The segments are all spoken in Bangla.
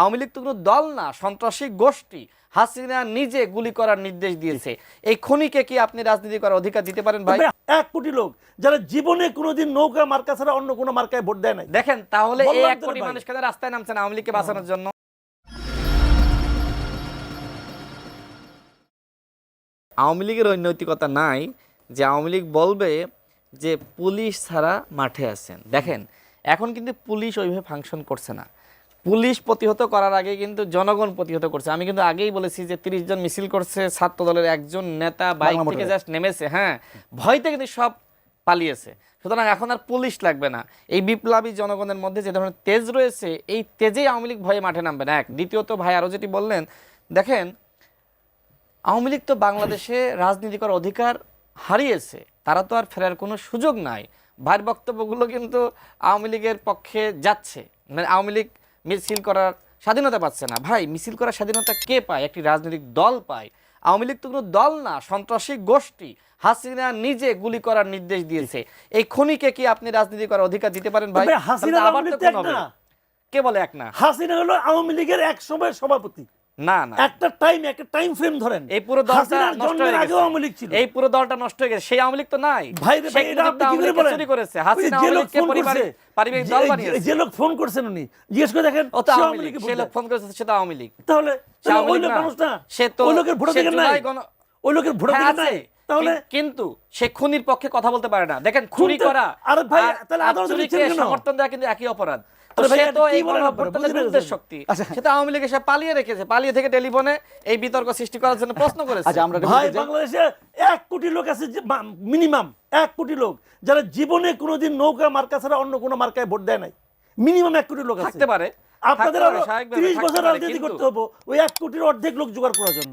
আওয়ামী লীগ তো কোনো দল না সন্ত্রাসী গোষ্ঠী। হাসিনা নিজে গুলি করার নির্দেশ দিয়েছে। এই খনিকে কি আপনি রাজনীতি করার অধিকার দিতে পারেন ভাই? এক কোটি লোক যারা জীবনে কোনোদিন নৌকা মার্কা ছাড়া অন্য কোনো মার্কায় ভোট দেয় নাই। দেখেন তাহলে এই এক কোটি মানুষ কেন রাস্তায় নামছেন আওয়ামী লীগকে বাঁচানোর জন্য। আওয়ামী লীগের ওই নৈতিকতা নাই যে আওয়ামী লীগ বলবে যে পুলিশ ছাড়া মাঠে আছেন। দেখেন এখন কিন্তু পুলিশ ওইভাবে ফাংশন করছে না। পুলিশ প্রতিহত করার আগে কিন্তু জনগণ প্রতিহত করছে। আমি কিন্তু আগেই বলেছি যে তিরিশ জন মিছিল করছে ছাত্র দলের একজন নেতা বাইক থেকে জাস্ট নেমেছে হ্যাঁ। ভয়তে কিন্তু সব পালিয়েছে। সুতরাং এখন আর পুলিশ লাগবে না। এই বিপ্লবী জনগণের মধ্যে যে ধরনের তেজ রয়েছে এই তেজেই আওয়ামী লীগ ভয়ে মাঠে নামবে না। এক দ্বিতীয়ত ভাই আরও যেটি বললেন দেখেন আওয়ামী লীগ তো বাংলাদেশে রাজনীতি করার অধিকার হারিয়েছে। তারা তো আর ফেরার কোনো সুযোগ নাই। ভাইয়ের বক্তব্যগুলো কিন্তু আওয়ামী লীগের পক্ষে যাচ্ছে। মানে আওয়ামী লীগ মিছিল করার স্বাধীনতা পাচ্ছে না। ভাই মিছিল করার স্বাধীনতা কে পায়? একটি রাজনৈতিক দল পায়। আওয়ামী লীগ তো কোনো দল না সন্ত্রাসী গোষ্ঠী। হাসিনা নিজে গুলি করার নির্দেশ দিয়েছে। এই খনিকে কি আপনি রাজনীতি করার অধিকার দিতে পারেন ভাই? হাসিনা না। কে বলে এক না? হাসিনা হলো আওয়ামী লীগের এক সময় সভাপতি। না না। একটা টাইম একটা টাইম ফ্রেম ধরেন। এই পুরো দলটা নষ্ট হয়ে আগেও আওয়ামী লীগ ছিল। এই পুরো দলটা নষ্ট হয়ে গেছে। সেই আওয়ামী লীগ তো নাই। ভাই রে ভাই এটা আপনি কি করে বলেন? চুরি করেছে। হাসিনা আওয়ামী লীগকে করছে। পরিবারিক দল বানিয়েছে। যে লোক ফোন করছেন উনি জিজ্ঞেস করে দেখেন ও তো আওয়ামী লীগ সে লোক ফোন করেছে সেটা আওয়ামী লীগ। তাহলে ওই লোক মানুষ না। সে তো ওই লোকের ভোট অধিকার নাই। ওই লোকের ভোট আছে। নাই। তাহলে কিন্তু সে খুনির পক্ষে কথা বলতে পারে না। দেখেন খুনি করা আরে ভাই, তাহলে আদালতে সমর্থন দেওয়া কিন্তু একই অপরাধ। শক্তি আচ্ছা। সেটা আওয়ামী লীগ এসে পালিয়ে রেখেছে পালিয়ে থেকে টেলিফোনে এই বিতর্ক সৃষ্টি করার জন্য প্রশ্ন করেছে। আচ্ছা আমরা ভাই বাংলাদেশে এক কোটি লোক আছে মিনিমাম এক কোটি লোক যারা জীবনে কোনোদিন নৌকা মার্কা ছাড়া অন্য কোনো মার্কায় ভোট দেয় নাই। মিনিমাম এক কোটি লোক আছে। থাকতে পারে। আপনাদের আরও পারে, স্বাভাবিকভাবে তিরিশ থাকতে বছর রাজনীতি করতে হব। ওই এক কোটির অর্ধেক লোক জোগাড় করার জন্য।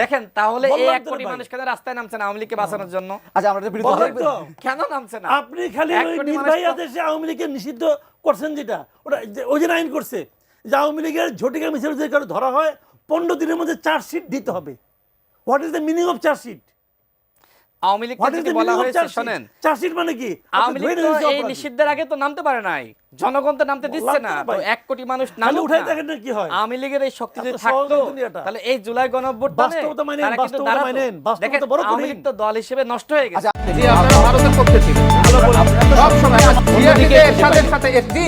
দেখেন তাহলে এই বললাম এক তো কোটি মানুষ কেন রাস্তায় নামছে না আওয়ামী লীগকে বাঁচানোর জন্য। আচ্ছা আমরা বলেন কেন নামছে না? আপনি খালি ওই নির্বাহী আদেশে আওয়ামী লীগের নিষিদ্ধ করছেন যেটা ওটা ওই যে আইন করছে যে আওয়ামী লীগের ঝটিকা মিছিল যদি কারও ধরা হয় পনেরো দিনের মধ্যে চার্জশিট দিতে হবে। What is the meaning of chargesheet? Awami দ্য বলা হয়েছে শোনেন। চার্জশিট মানে কি? আওয়ামী লীগ তো এই নিষিদ্ধের আগে তো নামতে পারে নাই। জনগণ তো নামতে দিচ্ছে না। তো এক কোটি মানুষ খালি উঠাই দেখেন না কি হয়। আওয়ামী লীগের এই শক্তি যদি থাকতো তাহলে এই জুলাই গণঅভ্যুত্থানে বাস্তবতা কিন্তু বাস্তবতা। মানেন, বাস্তবতা বড় আওয়ামী লীগ তো দল হিসেবে নষ্ট হয়ে গেছে। আচ্ছা জি আপনারা ভারতের পক্ষে ছিলেন। সব সময় এরশাদের সাথে জি